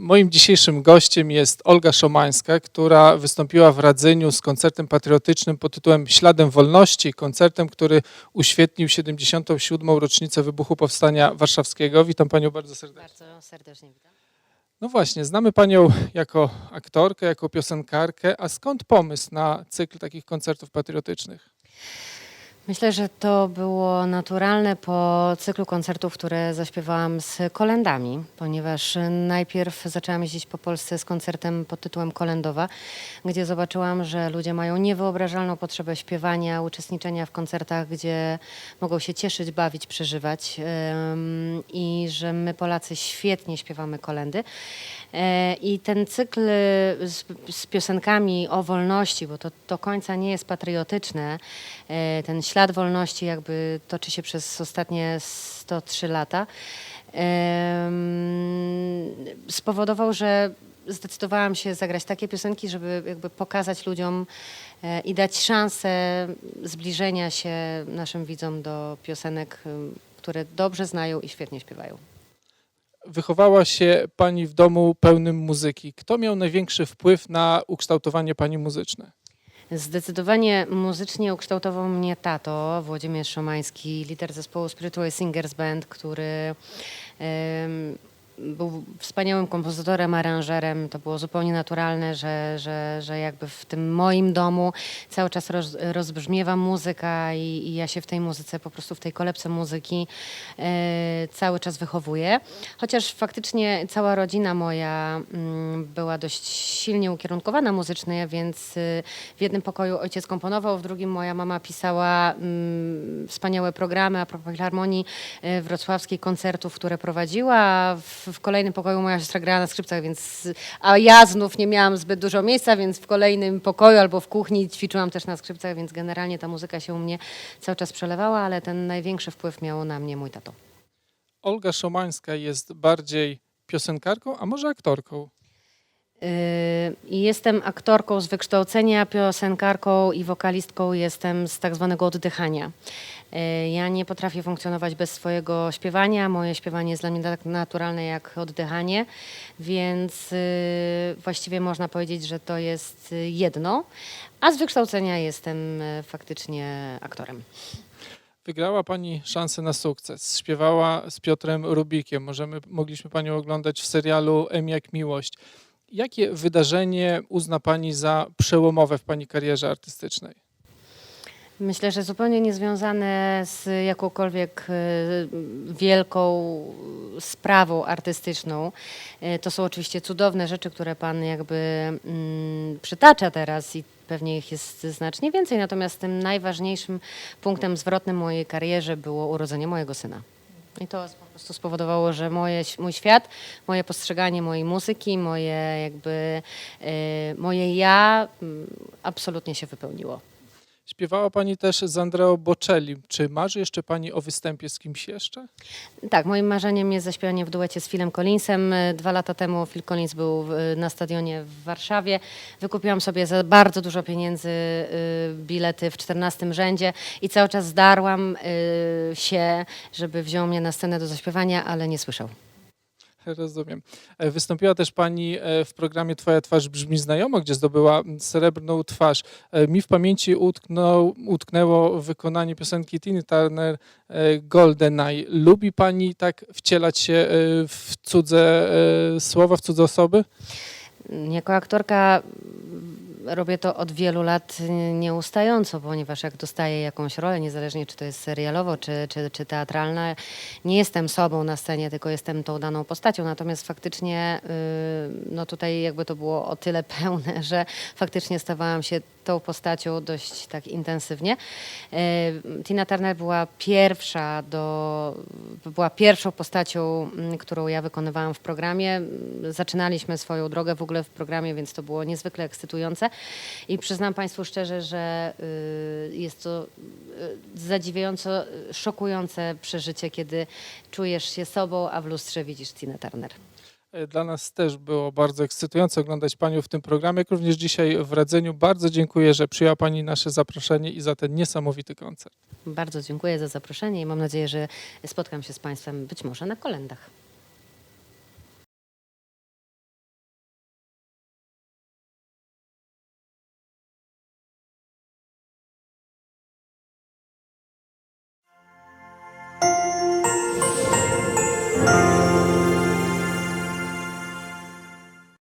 Moim dzisiejszym gościem jest Olga Szomańska, która wystąpiła w Radzyniu z koncertem patriotycznym pod tytułem Śladem Wolności, koncertem, który uświetnił 77. rocznicę wybuchu Powstania Warszawskiego. Witam Panią bardzo serdecznie. Bardzo serdecznie witam. No właśnie, znamy Panią jako aktorkę, jako piosenkarkę, a skąd pomysł na cykl takich koncertów patriotycznych? Myślę, że to było naturalne po cyklu koncertów, które zaśpiewałam z kolendami, ponieważ najpierw zaczęłam jeździć po Polsce z koncertem pod tytułem Kolendowa, gdzie zobaczyłam, że ludzie mają niewyobrażalną potrzebę śpiewania, uczestniczenia w koncertach, gdzie mogą się cieszyć, bawić, przeżywać i że my Polacy świetnie śpiewamy kolendy. E, I ten cykl z, z piosenkami o wolności, bo to do końca nie jest patriotyczne, e, ten ślad wolności jakby toczy się przez ostatnie 103 lata, spowodował, że zdecydowałam się zagrać takie piosenki, żeby jakby pokazać ludziom e, i dać szansę zbliżenia się naszym widzom do piosenek, które dobrze znają i świetnie śpiewają. Wychowała się Pani w domu pełnym muzyki. Kto miał największy wpływ na ukształtowanie Pani muzyczne? Zdecydowanie muzycznie ukształtował mnie tato, Włodzimierz Szomański, lider zespołu Spiritual Singers Band, który em, był wspaniałym kompozytorem, aranżerem. To było zupełnie naturalne, że, że, że jakby w tym moim domu cały czas roz, rozbrzmiewa muzyka i, i ja się w tej muzyce, po prostu w tej kolebce muzyki e, cały czas wychowuję. Chociaż faktycznie cała rodzina moja mm, była dość silnie ukierunkowana muzycznie, więc y, w jednym pokoju ojciec komponował, w drugim moja mama pisała mm, wspaniałe programy a propos Filharmonii y, Wrocławskiej, koncertów, które prowadziła, w, w kolejnym pokoju moja siostra grała na skrzypcach, więc, a ja znów nie miałam zbyt dużo miejsca, więc w kolejnym pokoju albo w kuchni ćwiczyłam też na skrzypcach, więc generalnie ta muzyka się u mnie cały czas przelewała, ale ten największy wpływ miał na mnie mój tato. Olga Szomańska jest bardziej piosenkarką, a może aktorką? Yy, Jestem aktorką z wykształcenia, piosenkarką i wokalistką jestem z tak zwanego oddychania. Yy, Ja nie potrafię funkcjonować bez swojego śpiewania. Moje śpiewanie jest dla mnie tak naturalne jak oddychanie, więc yy, właściwie można powiedzieć, że to jest jedno, a z wykształcenia jestem yy, faktycznie aktorem. Wygrała Pani szansę na sukces. Śpiewała z Piotrem Rubikiem. Możemy, mogliśmy Panią oglądać w serialu M jak miłość. Jakie wydarzenie uzna Pani za przełomowe w Pani karierze artystycznej? Myślę, że zupełnie niezwiązane z jakąkolwiek e, wielką sprawą artystyczną. E, To są oczywiście cudowne rzeczy, które Pan jakby mm, przytacza teraz i pewnie ich jest znacznie więcej, natomiast tym najważniejszym punktem zwrotnym mojej karierze było urodzenie mojego syna. I to prostu spowodowało, że moje, mój świat, moje postrzeganie mojej muzyki, moje jakby, e, moje ja mm, absolutnie się wypełniło. Śpiewała Pani też z Andreo Bocelli. Czy marzy jeszcze Pani o występie z kimś jeszcze? Tak, moim marzeniem jest zaśpiewanie w duecie z Philem Collinsem. Dwa lata temu Phil Collins był na stadionie w Warszawie. Wykupiłam sobie za bardzo dużo pieniędzy y, bilety w 14 rzędzie i cały czas zdarłam y, się, żeby wziął mnie na scenę do zaśpiewania, ale nie słyszał. Rozumiem. E, Wystąpiła też Pani e, w programie Twoja twarz brzmi znajomo, gdzie zdobyła srebrną twarz. E, Mi w pamięci utknął, utknęło wykonanie piosenki Tiny Turner e, Golden Eye. Lubi Pani tak wcielać się w cudze słowa, w cudze osoby? Jako aktorka robię to od wielu lat nieustająco, ponieważ jak dostaję jakąś rolę, niezależnie czy to jest serialowo, czy, czy, czy teatralna, nie jestem sobą na scenie, tylko jestem tą daną postacią. Natomiast faktycznie y, no tutaj jakby to było o tyle pełne, że faktycznie stawałam się tą postacią dość tak intensywnie. Y, Tina Turner była pierwsza do, była pierwszą postacią, mm, którą ja wykonywałam w programie. Zaczynaliśmy swoją drogę w ogóle w programie, więc to było niezwykle ekscytujące. I przyznam Państwu szczerze, że y, jest to y, zadziwiająco szokujące przeżycie, kiedy czujesz się sobą, a w lustrze widzisz Tina Turner. E, Dla nas też było bardzo ekscytujące oglądać Panią w tym programie, jak również dzisiaj w Radzeniu. Bardzo dziękuję, że przyjęła Pani nasze zaproszenie i za ten niesamowity koncert. Bardzo dziękuję za zaproszenie i mam nadzieję, że spotkam się z Państwem być może na kolendach.